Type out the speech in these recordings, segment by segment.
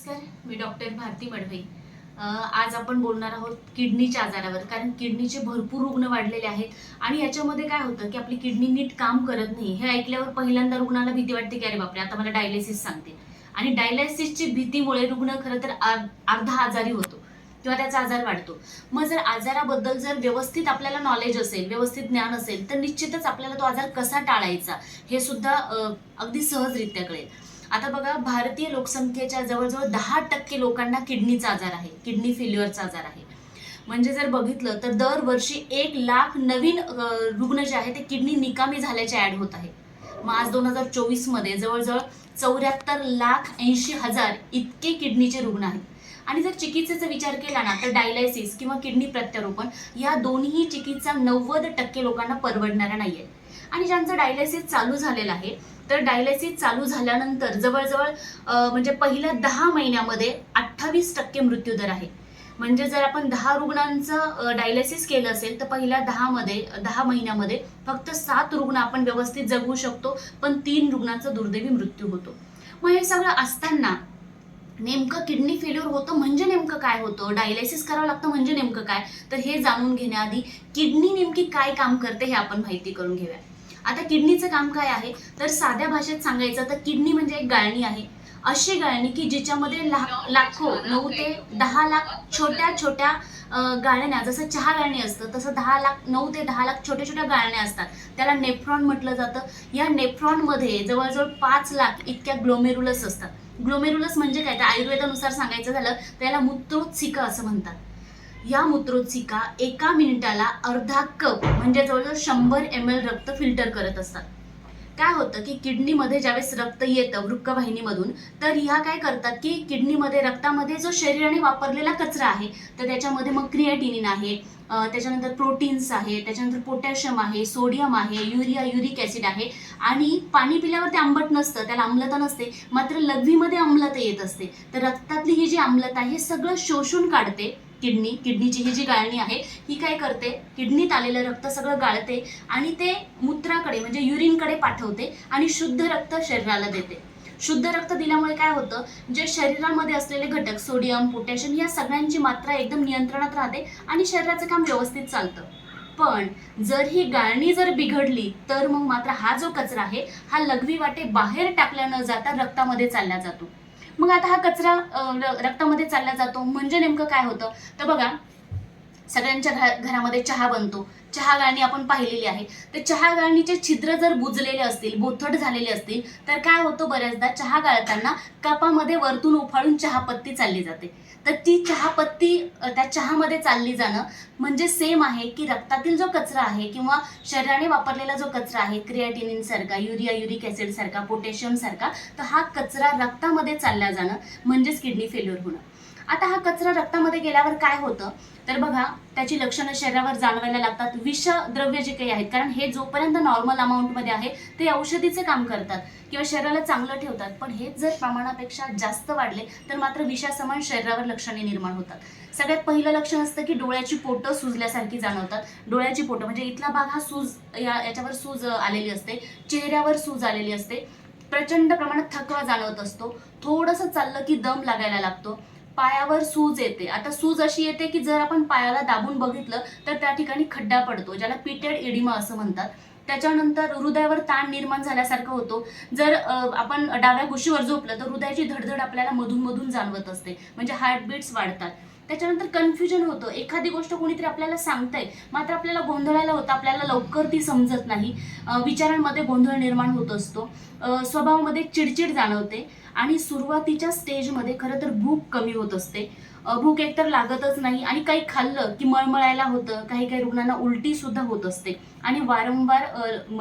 नमस्कार मी डॉक्टर भारती मडवई. आज आपण बोलणार आहोत किडनीच्या आजारावर कारण किडनीचे भरपूर रुग्ण वाढलेले आहेत आणि याच्यामध्ये काय होतं की आपली किडनी नीट काम करत नाही. हे ऐकल्यावर पहिल्यांदा रुग्णाला भीती वाटते की अरे बापरे आता मला डायलिसिस सांगते. आणि डायलिसिसची भीतीमुळे रुग्ण खरं तर अर्धा आजारी होतो किंवा त्याचा आजार वाढतो. मग जर आजाराबद्दल जर व्यवस्थित आपल्याला नॉलेज असेल व्यवस्थित ज्ञान असेल तर निश्चितच आपल्याला तो आजार कसा टाळायचा हे सुद्धा अगदी सहजरित्या कळेल. आता बघा भारतीय लोकसंख्येच्या जवळजवळ दहा टक्के लोकांना किडनीचा आजार आहे किडनी फेल्युअरचा आजार आहे. म्हणजे जर बघितलं तर दरवर्षी एक लाख नवीन रुग्ण जे आहे ते किडनी निकामी झाल्याचे ऍड होत आहे. मग आज दोन हजार चोवीसमध्ये जवळजवळ चौऱ्याहत्तर लाख ऐंशी हजार इतके किडनीचे रुग्ण आहेत. आणि जर चिकित्सेचा विचार केला ना तर डायलायसिस किंवा किडनी प्रत्यारोपण या दोन्ही चिकित्सा नव्वद टक्के लोकांना परवडणाऱ्या नाही आहेत आणि ज्यांचं डायलायसिस चालू झालेलं आहे तर डायलिसिस चालू झाल्यानंतर जवळजवळ म्हणजे पहिल्या दहा महिन्यामध्ये अठ्ठावीस टक्के मृत्यूदर आहे. म्हणजे जर आपण दहा रुग्णांचं डायलिसिस केलं असेल तर पहिल्या दहामध्ये दहा महिन्यामध्ये फक्त सात रुग्ण आपण व्यवस्थित जगवू शकतो पण तीन रुग्णांचा दुर्दैवी मृत्यू होतो. मग हे सगळं असताना नेमकं किडनी फेल्युअर होतं म्हणजे नेमकं काय होतं? डायलिसिस करावं लागतं म्हणजे नेमकं काय? तर हे जाणून घेण्याआधी किडनी नेमकी काय काम करते हे आपण माहिती करून घेऊया. आता किडनीचं काम काय आहे? तर साध्या भाषेत सांगायचं तर किडनी म्हणजे एक गाळणी आहे. अशी गाळणी की जिच्यामध्ये लाखो नऊ ते दहा लाख छोट्या छोट्या गाळण्या जसं चहा गाळणी असतं तसं दहा लाख नऊ ते दहा लाख छोट्या छोट्या गाळण्या असतात. त्याला नेफ्रॉन म्हटलं जातं. या नेफ्रॉनमध्ये जवळजवळ पाच लाख इतक्या ग्लोमेरुलस असतात. ग्लोमेरुलस म्हणजे काय? तर आयुर्वेदानुसार सांगायचं झालं तर याला मूत्रोत्सिका असं म्हणतात. या मूत्रोत्सिका एका मिनिटाला अर्धा कप म्हणजे जवळजवळ शंभर एम एल रक्त फिल्टर करत असतात. काय होतं की किडनीमध्ये ज्यावेळेस रक्त येतं वृक्कवाहिनीमधून तर ह्या काय करतात की किडनीमध्ये रक्तामध्ये जो शरीराने वापरलेला कचरा आहे तर त्याच्यामध्ये मग क्रिएटिनिन आहे त्याच्यानंतर प्रोटीन्स आहे त्याच्यानंतर पोटॅशियम आहे सोडियम आहे युरिया युरिक ॲसिड आहे आणि पाणी पिल्यावर ते आंबट नसतं त्याला आम्लता नसते मात्र लघवीमध्ये आम्लता येत असते. तर रक्तातली ही जी आम्लता आहे हे सगळं शोषून काढते. किडनी किडनीची ही जी गाळणी आहे ही काय करते? किडनीत आलेलं रक्त सगळं गाळते आणि ते मूत्राकडे म्हणजे युरिनकडे पाठवते आणि शुद्ध रक्त शरीराला देते. शुद्ध रक्त दिल्यामुळे काय होतं? जे शरीरामध्ये असलेले घटक सोडियम पोटॅशियम या सगळ्यांची मात्रा एकदम नियंत्रणात राहते आणि शरीराचं काम व्यवस्थित चालतं. पण जर ही गाळणी जर बिघडली तर मग मात्र हा जो कचरा आहे हा लघवी वाटे बाहेर टाकल्या न जाता रक्तामध्ये चालला जातो. मग आता हा कचरा र- रक्तामध्ये चालला जातो. म्हणजे नेमकं काय होतं? तर बघा सगळ्यांच्या घरा घरामध्ये चहा बनतो. चहा गाळणी आपण पाहिलेली आहे तर चहा गाळणीचे छिद्र जर बुजलेले असतील बोथट झालेले असतील तर काय होतं बऱ्याचदा? चहा गाळताना कपामध्ये वरतून उफाळून चहापत्ती चालली जाते. तर ती चहापत्ती त्या चहामध्ये चालली जाणं म्हणजे सेम आहे की रक्तातील जो कचरा आहे किंवा शरीराने वापरलेला जो कचरा आहे क्रिएटिनिन सारखा युरिया युरिक ऍसिड सारखा पोटॅशियम सारखा तर हा कचरा रक्तामध्ये चालला जाणं म्हणजेच किडनी फेल्युअर होणं. आता हा कचरा रक्तामध्ये गेल्यावर काय होतं? तर बघा त्याची लक्षणं शरीरावर जाणवायला लागतात. विषद्रव्य जे काही आहेत कारण हे जोपर्यंत नॉर्मल अमाऊंटमध्ये आहे ते औषधीचे काम करतात किंवा शरीराला चांगलं ठेवतात. पण हेच जर प्रमाणापेक्षा जास्त वाढले तर मात्र विषासमान शरीरावर लक्षणे निर्माण होतात. सगळ्यात पहिलं लक्षण असतं की डोळ्याची पोटं सुजल्यासारखी जाणवतात. डोळ्याची पोटं म्हणजे इथला भाग हा सूज या याच्यावर सूज आलेली असते. चेहऱ्यावर सूज आलेली असते. प्रचंड प्रमाणात थकवा जाणवत असतो. थोडंसं चाललं की दम लागायला लागतो. पायावर सूज येते. आता सूज अशी येते की जर आपण पायाला दाबून बघितलं तर त्या ठिकाणी खड्डा पडतो ज्याला पिटेड इडिमा असं म्हणतात. त्याच्यानंतर हृदयावर ताण निर्माण झाल्यासारखं होतो. जर आपण डाव्या कुशीवर झोपलं तर हृदयाची धडधड आपल्याला मधून मधून जाणवत असते. म्हणजे हार्टबीट्स वाढतात. त्याच्यानंतर कन्फ्युजन होतं. एखादी गोष्ट कोणीतरी आपल्याला सांगतंय मात्र आपल्याला गोंधळायला होतं आपल्याला लवकर ती समजत नाही. विचारांमध्ये गोंधळ निर्माण होत असतो. स्वभावामध्ये चिडचिड जाणवते आणि सुरुवातीच्या स्टेजमध्ये खरं तर भूक कमी होत असते. भूक एकतर लागतच नाही आणि काही खाल्लं की मळमळायला होतं काही काही रुग्णांना उलटी सुद्धा होत असते आणि वारंवार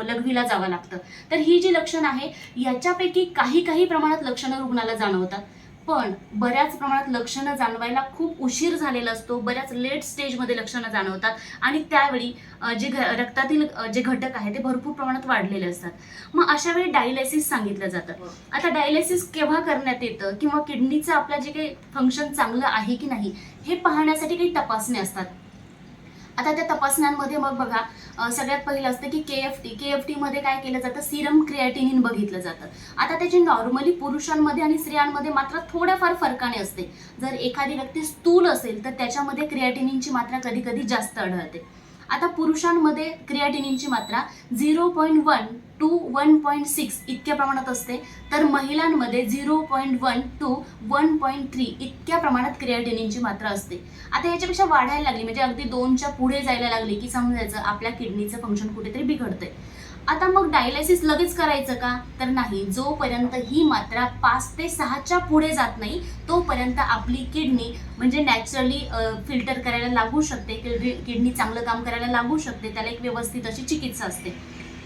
लघवीला जावं लागतं. तर ही जी लक्षणं आहे याच्यापैकी काही काही प्रमाणात लक्षणं रुग्णाला जाणवतात. पण बऱ्याच प्रमाणात लक्षणं जाणवायला खूप उशीर झालेला असतो. बऱ्याच लेट स्टेजमध्ये लक्षणं जाणवतात. आणि त्यावेळी जे घ रक्तातील जे घटक आहे ते भरपूर प्रमाणात वाढलेले असतात. मग अशा वेळी डायलायसिस सांगितलं जातं. आता डायलिसिस केव्हा करण्यात येतं? किंवा किडनीचं आपलं जे काही फंक्शन चांगलं आहे की नाही? हे पाहण्यासाठी काही तपासणी असतात. आता त्या तपासण्यांमध्ये मग बघा सगळ्यात पहिलं असतं की K F T K F टीमध्ये काय केलं जातं? सिरम क्रिएटिनिन बघितलं जातं. आता त्याची नॉर्मली पुरुषांमध्ये आणि स्त्रियांमध्ये मात्र थोड्याफार फरकाने असते. जर एखादी व्यक्ती स्थूल असेल तर त्याच्यामध्ये क्रिएटिनिनची मात्रा कधी कधी जास्त आढळते. आता पुरुषांमध्ये क्रिएटिनिनची मात्रा zero point one two one point six इतक्या प्रमाणात असते तर महिलांमध्ये zero point one two one point three इतक्या प्रमाणात क्रिएटिनिनची मात्रा असते. आता याच्यापेक्षा वाढायला लागली म्हणजे अगदी दोनच्या पुढे जायला लागली की समजायचं आपल्या किडनीचं फंक्शन कुठेतरी बिघडतंय. आता मग डायलायसिस लगेच करायचं का? तर नाही. जोपर्यंत ही मात्रा पाच ते सहाच्या पुढे जात नाही तोपर्यंत आपली किडनी म्हणजे नॅचरली फिल्टर करायला लागू शकते किडनी चांगलं काम करायला लागू शकते त्याला एक व्यवस्थित अशी चिकित्सा असते.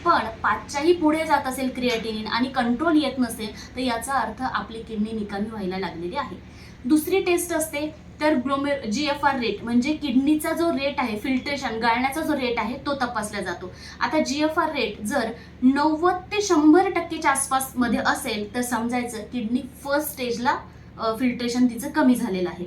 पण पाचच्याही पुढे जात असेल क्रिएटिनिन आणि कंट्रोल येत नसेल तर याचा अर्थ आपली किडनी निकामी व्हायला लागलेली आहे. दुसरी टेस्ट असते तर ग्लोमे जी एफ आर रेट म्हणजे किडनीचा जो रेट आहे फिल्ट्रेशन गाळण्याचा जो रेट आहे तो तपासला जातो. आता जी एफ आर रेट जर नव्वद ते शंभर टक्केच्या आसपासमध्ये असेल तर समजायचं किडनी फर्स्ट स्टेजला फिल्ट्रेशन तिचं कमी झालेलं आहे.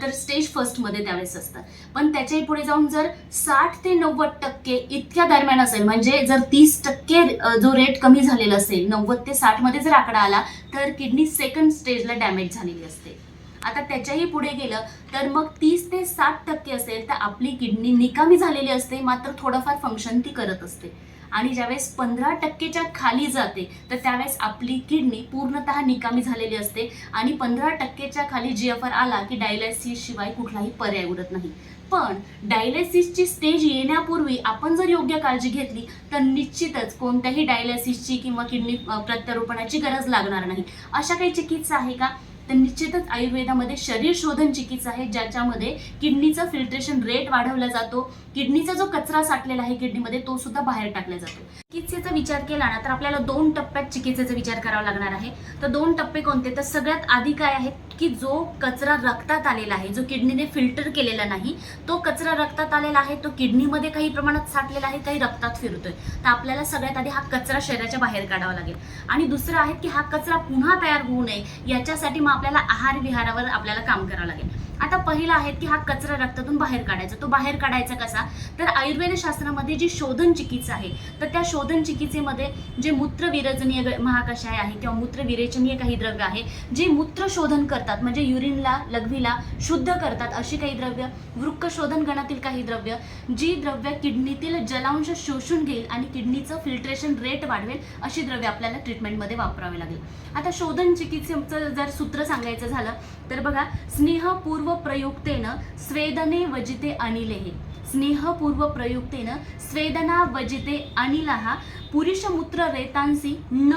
तर स्टेज फर्स्टमध्ये त्यावेळेस असतं. पण त्याच्याही पुढे जाऊन जर साठ ते नव्वद टक्के इतक्या दरम्यान असेल म्हणजे जर तीस टक्के जो रेट कमी झालेला असेल नव्वद ते साठमध्ये जर आकडा आला तर किडनी सेकंड स्टेजला डॅमेज झालेली असते. आता त्याच्याही पुढे गेलं तर मग तीस ते साठ टक्के असेल तर आपली किडनी निकामी झालेली असते मात्र थोडंफार फंक्शन ती करत असते. आणि ज्यावेळेस पंधरा टक्केच्या खाली जाते तर त्यावेळेस आपली किडनी पूर्णतः निकामी झालेली असते आणि पंधरा टक्केच्या खाली जी एफ आर आला की डायलायसिस शिवाय कुठलाही पर्याय उरत नाही. पण डायलिसिसची स्टेज येण्यापूर्वी आपण जर योग्य काळजी घेतली तर निश्चितच कोणत्याही डायलिसिसची किंवा किडनी प्रत्यारोपणाची गरज लागणार नाही. अशा काही चिकित्सा आहे का? तर निश्चितच आयुर्वेदामध्ये शरीर शोधन चिकित्सा आहे ज्याच्यामध्ये किडनीचं फिल्ट्रेशन रेट वाढवला जातो. किडनीचा जो कचरा साठलेला आहे किडनीमध्ये तो सुद्धा बाहेर टाकला जातो. चिकित्सेचा विचार केला ना तर आपल्याला दोन टप्प्यात चिकित्सेचा विचार करावा लागणार आहे. तर दोन टप्पे कोणते? तर सगळ्यात आधी काय आहे की जो कचरा रक्तात आलेला आहे जो किडनीने फिल्टर केलेला नाही तो कचरा रक्तात आलेला आहे तो किडनीमध्ये काही प्रमाणात साठलेला आहे काही रक्तात फिरतोय. तर आपल्याला सगळ्यात आधी हा कचरा शरीराच्या बाहेर काढावा लागेल. आणि दुसरं आहे की हा कचरा पुन्हा तयार होऊ नये याच्यासाठी मग आपल्याला आहार विहारावर आपल्याला काम करावं लागेल. आता पहिला आहे की हा कचरा रक्तातून बाहेर काढायचा. तो बाहेर काढायचा कसा? तर आयुर्वेद शास्त्रामध्ये जी शोधन चिकित्सा आहे तर त्या शोधन चिकित्सेमध्ये जे मूत्रविरजनीय ग- महाकषाय आहे किंवा मूत्रविरेचनीय काही द्रव्य आहे जे मूत्र शोधन करतात म्हणजे युरिनला लघवीला शुद्ध करतात अशी काही द्रव्य वृक्क शोधन गणातील काही द्रव्य जी द्रव्य किडनीतील जलांश शोषून घेईल आणि किडनीचं फिल्ट्रेशन रेट वाढवेल अशी द्रव्य आपल्याला ट्रीटमेंटमध्ये वापरावे लागेल. आता शोधन चिकित्सेचं जर सूत्र सांगायचं झालं तर बघा स्नेहपूर्व प्रयुक्तेनं स्वेदने वजिते अनिलेहे. स्नेहपूर्व प्रयुक्तेनं स्वेदना वजिते अनिलहा. पुरुषमूत्र रेतांसी न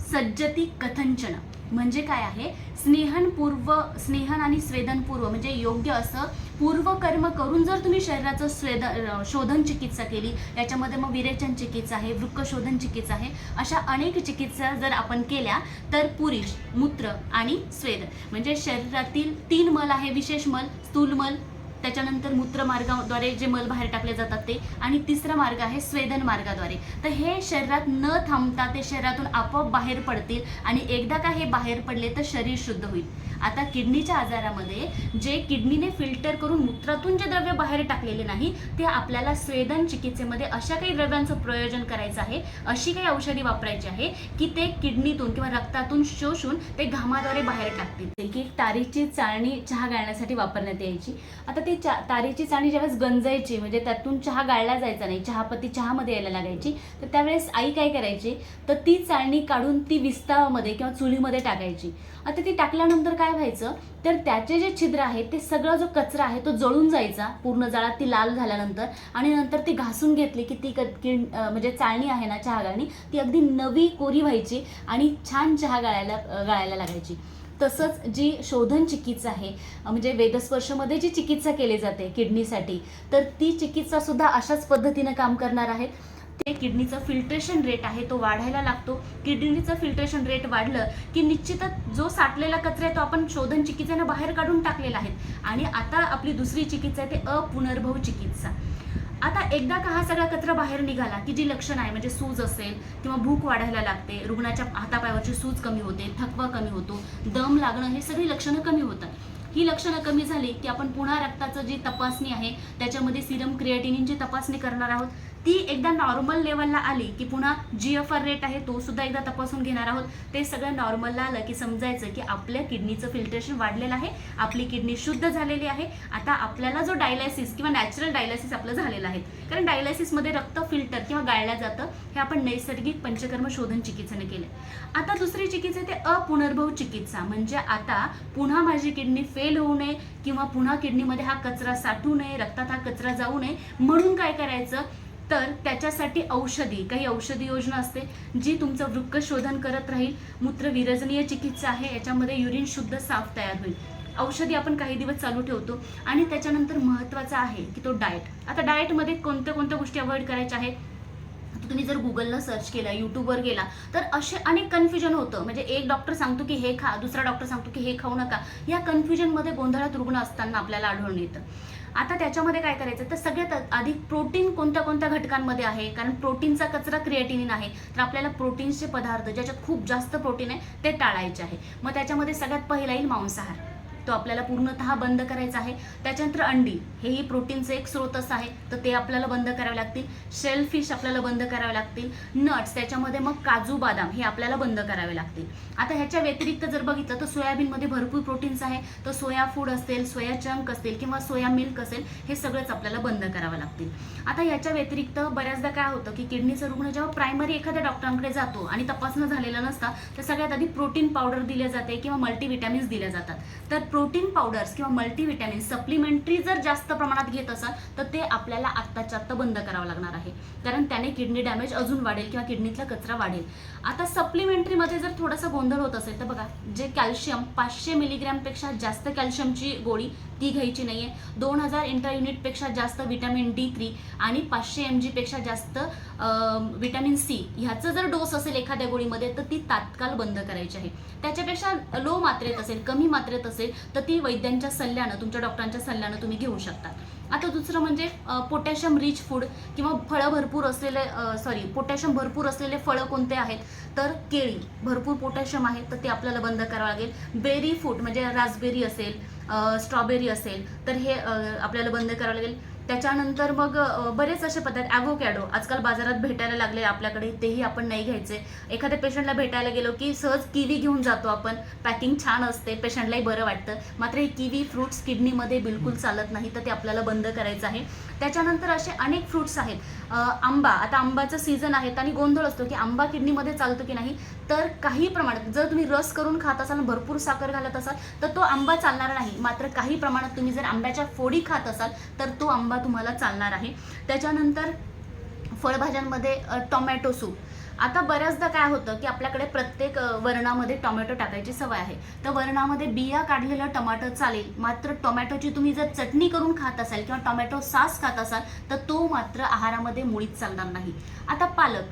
सज्जती कथंचन म्हणजे काय आहे? स्नेहनपूर्व स्नेहन आणि स्वेदनपूर्व म्हणजे योग्य असं पूर्वकर्म करून जर तुम्ही शरीराचं स्वेद शोधन चिकित्सा केली याच्यामध्ये मग विरेचन चिकित्सा आहे वृक्क शोधन चिकित्सा आहे अशा अनेक चिकित्सा जर आपण केल्या तर पुरुष मूत्र आणि स्वेद. म्हणजे शरीरातील तीन मल आहे विशेष मल स्थूल मल त्याच्यानंतर मूत्रमार्गाद्वारे जे मल बाहेर टाकले जातात ते आणि तिसरा मार्ग आहे स्वेदन मार्गाद्वारे. तर हे शरीरात न थांबता ते शरीरातून आपोआप बाहेर पडतील आणि एकदा का हे बाहेर पडले तर शरीर शुद्ध होईल. आता किडनीच्या आजारामध्ये जे किडनीने फिल्टर करून मूत्रातून जे द्रव्य बाहेर टाकलेले नाही ते आपल्याला स्वेदन चिकित्सेमध्ये अशा काही द्रव्यांचं प्रयोजन करायचं आहे अशी काही औषधी वापरायची आहे की ते किडनीतून किंवा रक्तातून शोषून ते घामाद्वारे बाहेर टाकतील. की तारीची चाळणी चहा गाळण्यासाठी वापरण्यात यायची. आता ते ती चा तारीची चाळणी ज्यावेळेस गंजायची म्हणजे त्यातून चहा गाळला जायचा नाही चहापत्ती चहामध्ये यायला लागायची तर त्यावेळेस आई काय करायची तर ती चाळणी काढून ती विस्तावामध्ये किंवा चुलीमध्ये टाकायची. आता ती टाकल्यानंतर काय व्हायचं तर त्याचे जे छिद्र आहेत ते सगळा जो कचरा आहे तो जळून जायचा पूर्ण जाळात ती लाल झाल्यानंतर आणि नंतर ती घासून घेतली की ती क किण म्हणजे चाळणी आहे ना चहा गाळणी ती अगदी नवी कोरी व्हायची आणि छान चहा गाळायला गाळायला लागायची. तसंच जी शोधन चिकित्सा आहे म्हणजे वेदस्पर्शमध्ये जी चिकित्सा केली जाते किडनीसाठी तर ती चिकित्सा सुद्धा अशाच पद्धतीनं काम करणार आहेत ते किडनीचं फिल्ट्रेशन रेट आहे तो वाढायला लागतो. किडनीचं फिल्ट्रेशन रेट वाढलं की निश्चितच जो साठलेला कचरा आहे तो आपण शोधन चिकित्सेनं बाहेर काढून टाकलेला आहे. आणि आता आपली दुसरी चिकित्सा आहे ते अपुनर्भव चिकित्सा. आता एकदा का हा सगळा कचरा बाहेर निघाला की जी लक्षण आहे म्हणजे सूज असेल किंवा भूक वाढायला लागते रुग्णाच्या हातापायावरची सूज कमी होते थकवा कमी होतो दम लागणं हे सगळी लक्षणं कमी होतात. ही लक्षणं कमी झाली की आपण पुन्हा रक्ताचं जी तपासणी आहे त्याच्यामध्ये सिरम क्रिएटिनिनची तपासणी करणार आहोत. ती एकदा नॉर्मल लेवलला आली की पुन्हा जी एफ आर रेट आहे तो सुद्धा एकदा तपासून घेणार आहोत. ते सगळं नॉर्मलला आलं की समजायचं की आपल्या किडनीचं फिल्ट्रेशन वाढलेलं आहे आपली किडनी शुद्ध झालेली आहे. आता आपल्याला जो डायलायसिस किंवा नॅचरल डायलायसिस आपलं झालेलं आहे कारण डायलायसिसमध्ये रक्त फिल्टर किंवा गाळलं जातं हे आपण नैसर्गिक पंचकर्म शोधन चिकित्सेने केलं आता दुसरी चिकित्सा आहे ते अपुनर्भव चिकित्सा म्हणजे आता पुन्हा माझी किडनी फेल होऊ नये किंवा पुन्हा किडनीमध्ये हा कचरा साठू नये रक्तात हा कचरा जाऊ नये म्हणून काय करायचं? तर त्याच्यासाठी औषधी काही औषधी योजना असते जी तुमचं वृक्क शोधन करत राहील. मूत्र विरजनीय चिकित्सा आहे याच्यामध्ये युरिन शुद्ध साफ तयार होईल. औषधी आपण काही दिवस चालू ठेवतो आणि त्याच्यानंतर महत्त्वाचा आहे की तो डाएट आता डाएटमध्ये कोणत्या कोणत्या गोष्टी अवॉइड करायच्या आहेत? तुम्ही जर गुगलला सर्च केला यूट्यूबवर गेला तर असे अनेक कन्फ्युजन होतं. म्हणजे एक डॉक्टर सांगतो की हे खा दुसरा डॉक्टर सांगतो की हे खाऊ नका. या कन्फ्युजनमध्ये गोंधळात रुग्ण असताना आपल्याला आढळून येतं. आता त्याच्यामध्ये काय करायचं? तर सगळ्यात आधी प्रोटीन कोणत्या कोणत्या घटकांमध्ये आहे? कारण प्रोटीनचा कचरा क्रिएटिनिन आहे. तर आपल्याला प्रोटीन्सचे पदार्थ ज्याच्यात खूप जास्त प्रोटीन आहे ते टाळायचे आहे. मग त्याच्यामध्ये सगळ्यात पहिला येईल मांसाहार. तो आपल्याला पूर्णतः बंद करायचा आहे. त्याच्यानंतर अंडी हेही प्रोटीनचं एक स्रोतच आहे. तर ते आपल्याला बंद करावे लागतील. शेल फिश आपल्याला बंद करावे लागतील. नट्स त्याच्यामध्ये मग काजू बदाम हे आपल्याला बंद करावे लागतील. आता ह्याच्या व्यतिरिक्त जर बघितलं तर सोयाबीनमध्ये भरपूर प्रोटीन्स आहे. तर सोया फूड असेल सोया चंक असेल किंवा सोया मिल्क असेल हे सगळंच आपल्याला बंद करावं लागतील. आता याच्या व्यतिरिक्त बऱ्याचदा काय होतं की किडनीचा रुग्ण जेव्हा प्रायमरी एखाद्या डॉक्टरांकडे जातो आणि तपासणं झालेलं नसतं तर सगळ्यात आधी प्रोटीन पावडर दिल्या जाते किंवा मल्टीव्हिटॅमिन्स दिल्या जातात. तर प्रोटीन पावडर्स किंवा मल्टीव्हिटॅमिन सप्लिमेंटरी जर जास्त प्रमाणात घेत असाल तर ते आपल्याला आत्ताच्या आत्ता बंद करावं लागणार आहे. कारण त्याने किडनी डॅमेज अजून वाढेल किंवा किडनीतला कचरा वाढेल. आता सप्लिमेंटरीमध्ये जर थोडासा गोंधळ होत असेल तर बघा जे कॅल्शियम पाचशे मिलीग्रॅमपेक्षा जास्त कॅल्शियमची गोळी ती घ्यायची नाही आहे दोन हजार इंटर युनिटपेक्षा जास्त विटॅमिन डी थ्री आणि पाचशे एम जीपेक्षा जास्त विटॅमिन सी ह्याचं जर डोस असेल एखाद्या गोळीमध्ये तर ती तात्काळ बंद करायची आहे. त्याच्यापेक्षा लो मात्रेत असेल कमी मात्रेत असेल तर ती वैद्यांच्या सल्ल्यानं तुमच्या डॉक्टरांच्या सल्ल्यानं तुम्ही घेऊ शकता आता दुसरं म्हणजे पोटॅशियम रिच फूड किंवा फळं भरपूर असलेले सॉरी पोटॅशियम भरपूर असलेले फळं कोणते आहेत? तर केळी. भरपूर पोटॅशियम आहे तर ते आपल्याला बंद करावं लागेल. बेरी फूड म्हणजे रासबेरी असेल स्ट्रॉबेरी असेल तर हे आपल्याला बंद करावं लागेल. त्याच्यानंतर मग बरेच असे पदार्थ ॲव्होकॅडो आजकाल बाजारात भेटायला लागले आपल्याकडे तेही आपण नाही घ्यायचे. एखाद्या पेशंटला भेटायला गेलो की सहज किवी घेऊन जातो आपण. पॅकिंग छान असते पेशंटलाही बरं वाटतं. मात्र हे किवी फ्रुट्स किडनीमध्ये बिलकुल चालत नाही तर ते आपल्याला बंद करायचं आहे. त्याच्यानंतर असे अनेक फ्रुट्स आहेत. आंबा आता आंबाचं सीझन आहेत आणि गोंधळ असतो की आंबा किडनीमध्ये चालतो की नाही? तर काही प्रमाणात जर तुम्ही रस करून खात असाल भरपूर साखर घालत असाल तर तो आंबा चालणार नाही. मात्र काही प्रमाणात तुम्ही जर आंब्याच्या फोडी खात असाल तर तो आंबा तुम्हाला चालणार आहे. त्याच्यानंतर फळभाज्यांमध्ये टोमॅटो सूप. आता बऱ्याचदा काय होतं की आपल्याकडे प्रत्येक वरणामध्ये टोमॅटो टाकायची सवय आहे. तर वरणामध्ये बिया काढलेलं टोमॅटो चालेल. मात्र टोमॅटोची तुम्ही जर चटणी करून खात असाल किंवा टोमॅटो सास खात असाल तर तो मात्र आहारामध्ये मुळीच चालणार नाही. आता पालक.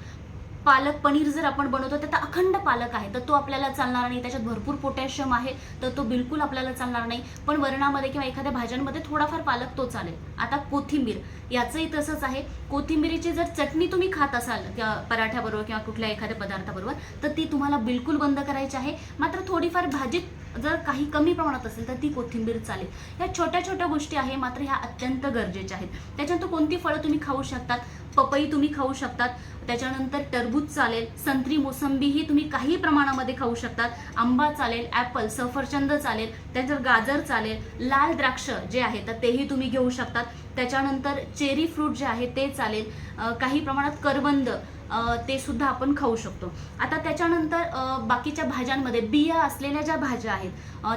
पालक पनीर जर आपण बनवतो तर अखंड पालक आहे. तर तो आपल्याला चालणार नाही. त्याच्यात भरपूर पोटॅशियम आहे तर तो बिलकुल आपल्याला चालणार नाही. पण वरणामध्ये किंवा एखाद्या भाज्यांमध्ये थोडाफार पालक तो चालेल. आता कोथिंबीर. याचंही तसंच आहे. कोथिंबीरीची जर चटणी तुम्ही खात असाल किंवा पराठ्याबरोबर किंवा कुठल्या एखाद्या पदार्थाबरोबर तर ती तुम्हाला बिलकुल बंद करायची आहे. मात्र थोडीफार भाजीत जर काही कमी प्रमाणात असेल तर ती कोथिंबीर चालेल. ह्या छोट्या छोट्या गोष्टी आहे मात्र ह्या अत्यंत गरजेच्या आहेत. त्याच्यानंतर कोणती फळं तुम्ही खाऊ शकतात? पपई तुम्ही खाऊ शकतात. त्याच्यानंतर टरबूज चालेल संत्री मोसंबीही तुम्ही काही प्रमाणामध्ये खाऊ शकतात. आंबा चालेल ॲपल सफरचंद चालेल त्यानंतर गाजर चालेल लाल द्राक्ष जे आहे तर तेही तुम्ही घेऊ शकतात. त्याच्यानंतर चेरी फ्रूट जे आहे ते चालेल. काही प्रमाणात करवंद ते सुद्धा आपण खाऊ शकतो. आता त्याच्यानंतर बाकीच्या भाज्यांमध्ये बिया असलेल्या ज्या भाज्या आहेत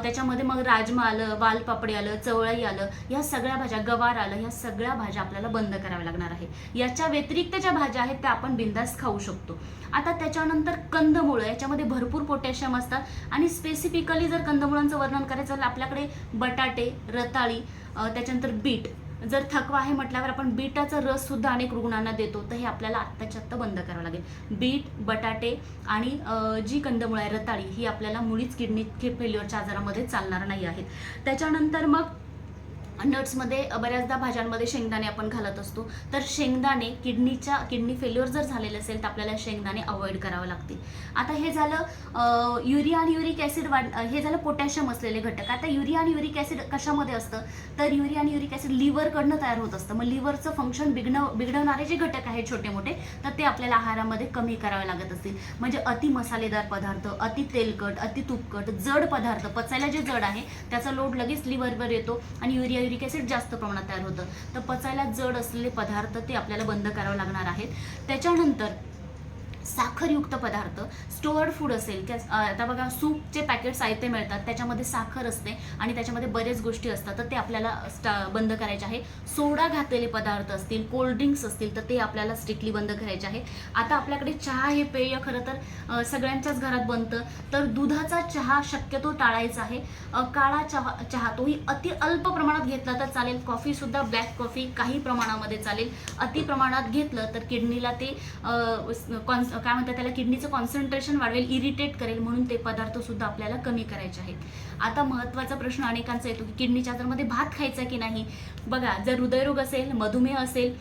त्याच्यामध्ये मग राजमा आलं वालपापडी आलं चवळाई आलं ह्या सगळ्या भाज्या गवार आलं ह्या सगळ्या भाज्या आपल्याला बंद कराव्या लागणार आहे याच्या व्यतिरिक्त ज्या भाज्या आहेत त्या आपण बिंदास खाऊ शकतो. आता त्याच्यानंतर कंदमुळं याच्यामध्ये भरपूर पोटॅशियम असतात आणि स्पेसिफिकली जर कंदमुळांचं वर्णन करायचं तर आपल्याकडे बटाटे रताळी त्याच्यानंतर बीट जर थकवा आहे म्हटल्यावर आपण बीटाचा रस सुद्धा अनेक रुग्णांना देतो तर हे आपल्याला आत्ताच्या आत्ता बंद करावं लागेल. बीट बटाटे आणि जी कंदमुळं आहे रताळी ही आपल्याला मुळीच किडनी फेल्युअरच्या आजारामध्ये चालणार नाही आहेत. त्याच्यानंतर मग नट्समध्ये बऱ्याचदा भाज्यांमध्ये शेंगदाणे आपण घालत असतो. तर शेंगदाणे किडनीच्या किडनी फेल्युअर जर झालेलं असेल तर आपल्याला शेंगदाणे अवॉइड करावं लागतील. आता हे झालं युरिया आणि युरिक ॲसिड वाढ हे झालं पोटॅशियम असलेले घटक. आता युरिया आणि युरिक ॲसिड कशामध्ये असतं? तर युरिया आणि युरिक ॲसिड लिव्हरकडनं तयार होत असतं. मग लिव्हरचं फंक्शन बिघडव बिघडवणारे जे घटक आहेत छोटे मोठे तर ते आपल्याला आहारामध्ये कमी करावे लागत असतील. म्हणजे अति मसालेदार पदार्थ अति तेलकट अति तुपकट जड पदार्थ पचायला जे जड आहे त्याचा लोड लगेच लिव्हरवर येतो आणि युरिया युरिक ॲसिड जास्त प्रमाणात तयार होतं. तर पचायला जड असलेले पदार्थ ते आपल्याला बंद करावे लागणार आहेत. त्याच्यानंतर साखरयुक्त पदार्थ स्टोअर्ड फूड असेल की आता बघा सूपचे पॅकेट्स आहेत ते मिळतात. त्याच्यामध्ये साखर असते आणि त्याच्यामध्ये बरेच गोष्टी असतात. तर ते आपल्याला बंद करायचे आहे. सोडा घातलेले पदार्थ असतील कोल्ड्रिंक्स असतील तर ते आपल्याला स्ट्रिक्टली बंद करायचे आहे. आता आपल्याकडे चहा हे पेय खरं तर सगळ्यांच्याच घरात बनतं. तर दुधाचा चहा शक्यतो टाळायचा आहे. काळा चहा चहा तोही अति अल्प प्रमाणात घेतला तर चालेल. कॉफीसुद्धा ब्लॅक कॉफी काही प्रमाणामध्ये चालेल. अति प्रमाणात घेतलं तर किडनीला ते कॉन्स काय म्हणतात त्याला किडनीचं कॉन्सन्ट्रेशन वाढवेल इरिटेट करेल म्हणून ते पदार्थ सुद्धा आपल्याला कमी करायचे आहेत. आता महत्त्वाचा प्रश्न अनेकांचा येतो की किडनीच्या आजारमध्ये भात खायचा की नाही? बघा जर हृदयरोग असेल मधुमेह असेल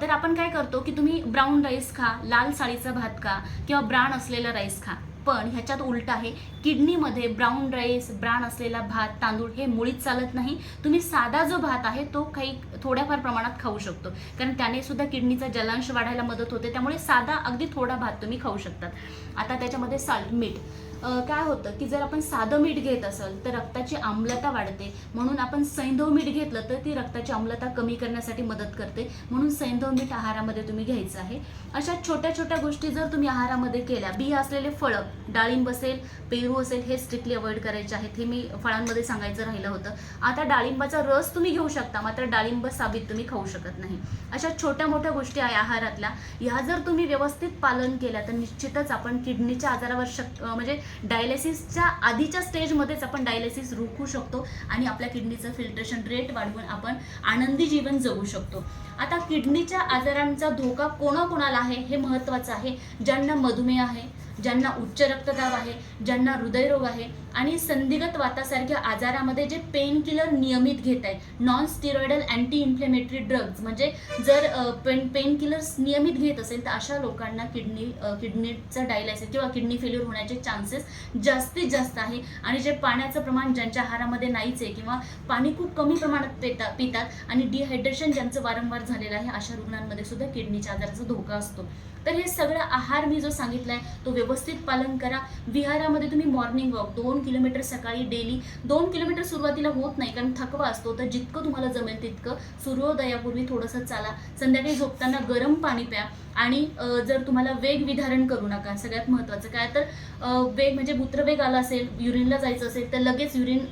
तर आपण काय करतो की तुम्ही ब्राऊन राईस खा लाल साळीचा भात खा किंवा ब्राण असलेला राईस खा. पण ह्याच्यात उलट आहे. किडनीमध्ये ब्राऊन राईस ब्राण असलेला भात तांदूळ हे मुळीच चालत नाही. तुम्ही साधा जो भात आहे तो काही थोड्याफार प्रमाणात खाऊ शकतो. कारण त्याने सुद्धा किडनीचा जलांश वाढायला मदत होते. त्यामुळे साधा अगदी थोडा भात तुम्ही खाऊ शकतात. आता त्याच्यामध्ये साल्ट मीठ. काय होतं की जर आपण साधं मीठ घेत असाल तर रक्ताची आम्लता वाढते. म्हणून आपण सैंधव मीठ घेतलं तर ती रक्ताची आम्लता कमी करण्यासाठी मदत करते. म्हणून सैंधव मीठ आहारामध्ये तुम्ही घ्यायचं आहे. अशा छोट्या छोट्या गोष्टी जर तुम्ही आहारामध्ये केल्या बी असलेले फळं डाळिंब असेल पेरू असेल हे स्ट्रिक्टली अवॉइड करायचे आहेत. हे मी फळांमध्ये सांगायचं राहिलं होतं. आता डाळिंबाचा रस तुम्ही घेऊ शकता मात्र डाळिंब साबित तुम्ही खाऊ शकत नाही. अशा छोट्या मोठ्या गोष्टी आहे आहारातल्या. ह्या जर तुम्ही व्यवस्थित पालन केल्या तर निश्चितच आपण किडनीच्या आजारावर शक म्हणजे डायलिसिसच्या आधीच्या स्टेजमध्येच आपण डायलिसिस रोखू शकतो आणि आपल्या किडनीचं फिल्ट्रेशन रेट वाढवून आपण आनंदी जीवन जगू शकतो. आता किडनीच्या आजारांचा धोका कोणाकोणाला आहे हे महत्त्वाचं आहे. ज्यांना मधुमेह आहे ज्यांना उच्च रक्तदाब आहे ज्यांना हृदयरोग आहे आणि संधिगत वातासारख्या आजारामध्ये जे पेन किलर नियमित घेत आहे non steroidal anti inflammatory drugs म्हणजे जर पेन पेन किलर्स नियमित घेत असेल तर अशा लोकांना किडनी किडनीचं डायलायसिस किंवा किडनी फेल्युअर होण्याचे चान्सेस जास्तीत जास्त आहे. आणि जे पाण्याचं प्रमाण ज्यांच्या आहारामध्ये नाहीच आहे किंवा पाणी खूप कमी प्रमाणात पिता पितात आणि डिहायड्रेशन ज्यांचं वारंवार झालेलं आहे अशा रुग्णांमध्ये सुद्धा किडनीच्या आजाराचा धोका असतो. तर हे सगळं आहार मी जो सांगितला आहे तो व्यवस्थित पालन करा. विहारामध्ये तुम्ही मॉर्निंग वॉक दोन किलोमीटर सकाळी डेली दोन किलोमीटर सुरुवातीला होत नाही कारण थकवा असतो. तर जितकं तुम्हाला जमेल तितकं सूर्योदयापूर्वी थोडंसं चाला. संध्याकाळी झोपताना गरम पाणी प्या आणि जर तुम्हाला वेग विधारण करू नका सगळ्यात महत्त्वाचं काय? तर वेग म्हणजे मूत्रवेग आला असेल युरिनला जायचं असेल तर लगेच युरिन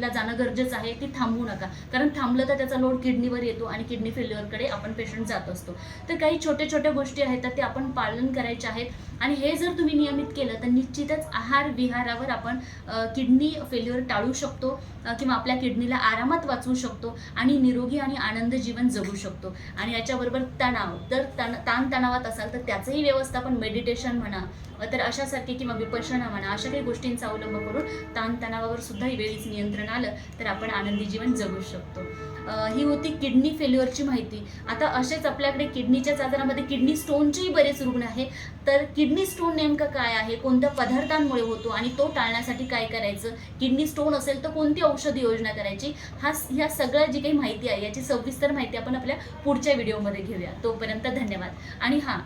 ला जाणं गरजेचं आहे. ती थांबू नका. कारण थांबलं तर त्याचा लोड किडनीवर येतो आणि किडनी फेल्युअरकडे आपण पेशंट जात असतो. तर काही छोट्या छोट्या गोष्टी आहेत तर ते आपण पालन करायचे आहेत. आणि हे जर तुम्ही नियमित केलं तर निश्चितच आहार विहारावर आपण किडनी फेल्युअर टाळू शकतो किंवा आपल्या किडनीला आरामात वाचवू शकतो आणि निरोगी आणि आनंद जीवन जगू शकतो. आणि याच्याबरोबर तणाव जर तण ताणतणावात असाल तर त्याचंही व्यवस्थापन मेडिटेशन म्हणा तर अशासारखे किंवा विपर्शना म्हणा अशा काही गोष्टींचा अवलंब करून ताणतणावावर सुद्धा वेळीच नियंत्रण आलं तर आपण आनंदी जीवन जगू शकतो. ही होती किडनी फेल्युअरची माहिती. आता असेच आपल्याकडे किडनीच्याच आजारामध्ये किडनी स्टोनचेही बरेच रुग्ण आहे तर किडनी स्टोन नेमकं काय आहे? कोणत्या पदार्थांमुळे होतो? आणि तो टाळण्यासाठी काय करायचं? किडनी स्टोन असेल तर कोणती औषधी योजना करायची? हा ह्या सगळ्या जी काही माहिती आहे याची सविस्तर माहिती आपण आपल्या पुढच्या व्हिडिओमध्ये घेऊया. तोपर्यंत धन्यवाद. आणि हां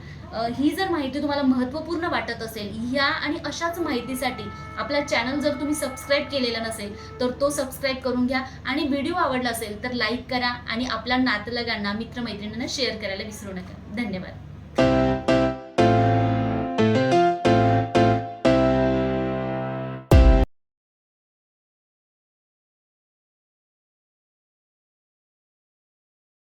ही जर माहिती तुम्हाला महत्त्वपूर्ण वाटत असेल ह्या आणि अशाच माहितीसाठी आपला चॅनल जर तुम्ही सबस्क्राईब केलेला नसेल तर तो सबस्क्राईब करून घ्या. आणि व्हिडिओ आवडला असेल तर लाईक करा आणि आपल्या नातलगांना मित्रमैत्रिणींना शेअर करायला विसरू नका. धन्यवाद.